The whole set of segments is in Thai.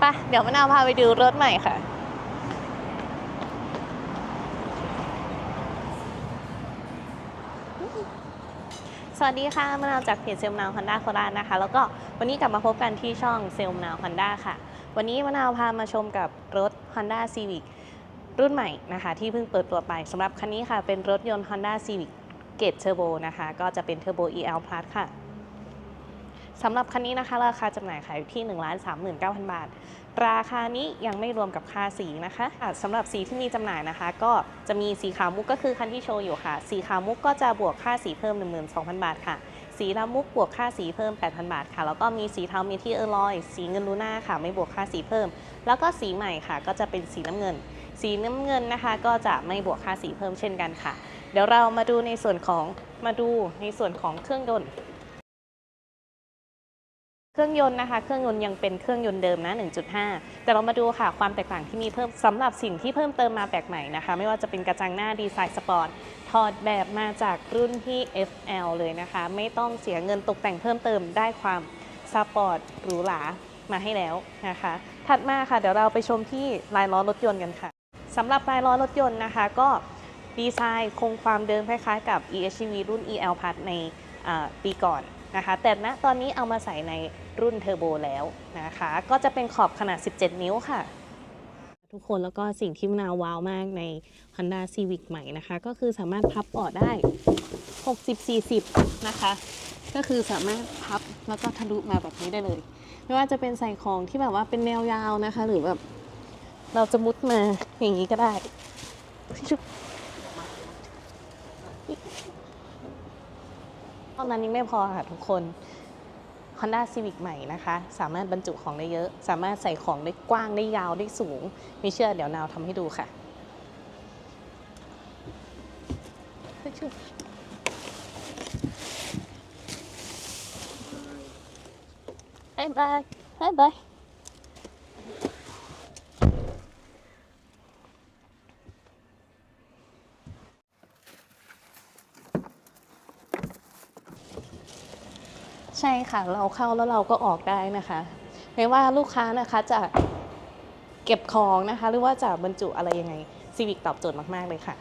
ไปะเดี๋ยวมะนาวพาไปดูรถใหม่ค่ะ สวัสดีค่ะมะนาวจากเพจเซลมนาวฮอนด้าโคราชนะคะ แล้วก็วันนี้กลับมาพบกันที่ช่องเซลมนาวฮอนด้าค่ะ วันนี้มะนาวพามาชมกับรถ Honda Civic รุ่นใหม่นะคะ ที่เพิ่งเปิดตัวไปสำหรับคันนี้ค่ะ เป็นรถยนต์ Honda Civic เกตเทอร์โบนะคะ ก็จะเป็น Turbo EL Plus ค่ะ สำหรับคันนี้นะคะ ราคาจำหน่ายขายอยู่ที่ 1 3 9 0 0 0 บาท ราคานี้ยังไม่รวมกับค่าสีนะคะสำหรับสีที่มีจำหน่ายนะคะ ก็จะมีสีขาวมุกก็คือคันที่โชว์อยู่ค่ะ สีขาวมุกก็จะบวกค่าสีเพิ่ม 12,000 บาทค่ะ สีดำมุกบวกค่าสีเพิ่ม 8,000 บาทค่ะ แล้วก็มีสีเทามีที่เออร์ลอย สีเงินลูน่าค่ะ ไม่บวกค่าสีเพิ่ม แล้วก็สีใหม่ค่ะ ก็จะเป็นสีน้ำเงิน สีน้ำเงินนะคะ ก็จะไม่บวกค่าสีเพิ่มเช่นกันค่ะ เดี๋ยวเรามาดูในส่วนของมาดูในส่วนของเครื่องยนต์ เครื่องยนต์นะคะ เครื่องยนต์ยังเป็นเครื่องยนต์เดิมนะ 1.5 แต่เรามาดูค่ะความแตกต่างที่มีเพิ่มสำหรับสิ่งที่เพิ่มเติมมาแปลกใหม่นะคะ ไม่ว่าจะเป็นกระจังหน้าดีไซน์สปอร์ตถอดแบบมาจากรุ่นที่ FL เลยนะคะ ไม่ต้องเสียเงินตกแต่งเพิ่มเติมได้ความสปอร์ตหรูหรามาให้แล้วนะคะ ถัดมาค่ะเดี๋ยวเราไปชมที่ลายล้อรถยนต์กันค่ะสำหรับลายล้อรถยนต์นะคะ ก็ดีไซน์คงความเดิมคล้ายๆกับ EHV รุ่น EL Plus ในปีก่อน นะคะ แต่ณตอนนี้เอามาใส่ในรุ่นเทอร์โบแล้วนะคะ ก็จะเป็นขอบขนาด 17 นิ้วค่ะ ทุกคนแล้วก็สิ่งที่มนาวว้าวมากใน Honda Civic ใหม่นะคะ ก็คือสามารถพับเบาะได้ 60-40 นะคะ ก็คือสามารถพับแล้วก็ทะลุมาแบบนี้ได้เลย ไม่ว่าจะเป็นใส่ของที่แบบว่าเป็นแนวยาวนะคะ หรือแบบเราจะมุดมาอย่างนี้ก็ได้ เท่านั้นยังไม่พอค่ะทุกคน Honda Civic ใหม่นะคะ สามารถบรรจุของได้เยอะ สามารถใส่ของได้กว้างได้ยาวได้สูง มีเชื่อเดี๋ยวนาวทำให้ดูค่ะบายบายบายบาย ใช่ค่ะ เราเข้าแล้วเราก็ออกได้นะคะไม่ว่าลูกค้านะคะจะเก็บของนะคะ หรือว่าจะบรรจุอะไรยังไงซีวิกตอบโจทย์มาก ๆ เลยค่ะ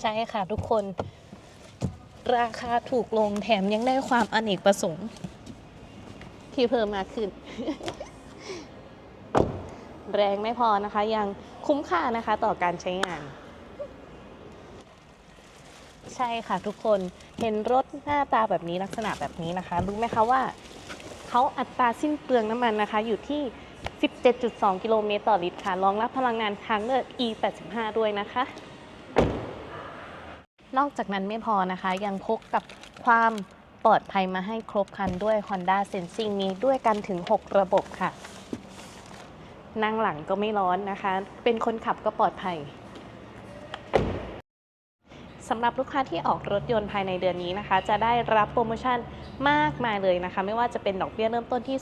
ใช่ค่ะทุกคน ราคาถูกลงแถมยังได้ความอเนกประสงค์ ที่เพิ่มมากขึ้น แรงไม่พอนะคะ ยังคุ้มค่านะคะต่อการใช้งาน ใช่ค่ะทุกคนเห็นรถหน้าตาแบบนี้ลักษณะแบบนี้นะคะ รู้ไหมคะว่าเขาอัตราสิ้นเปลืองน้ำมันนะคะ อยู่ที่ 17.2 กิโลเมตรต่อลิตรค่ะ รองรับพลังงานทางเลือก E85 ด้วยนะคะ นอกจากนั้นไม่พอนะคะ ยังพกกับความปลอดภัยมาให้ครบครันด้วย Honda Sensing มีด้วยกันถึง 6 ระบบค่ะ นั่งหลังก็ไม่ร้อนนะคะ เป็นคนขับก็ปลอดภัย สำหรับลูกค้าที่ออกรถยนต์ภายในเดือนนี้นะคะ จะได้รับโปรโมชั่นมากมายเลยนะคะ ไม่ว่าจะเป็นดอกเบี้ยเริ่มต้นที่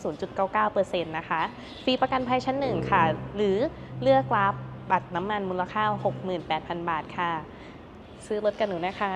0.99%นะคะฟรีประกันภัยชั้นหนึ่งค่ะ หรือเลือกรับบัตรน้ำมันมูลค่า 68,000 บาทค่ะ ซื้อรถกันหนูนะคะ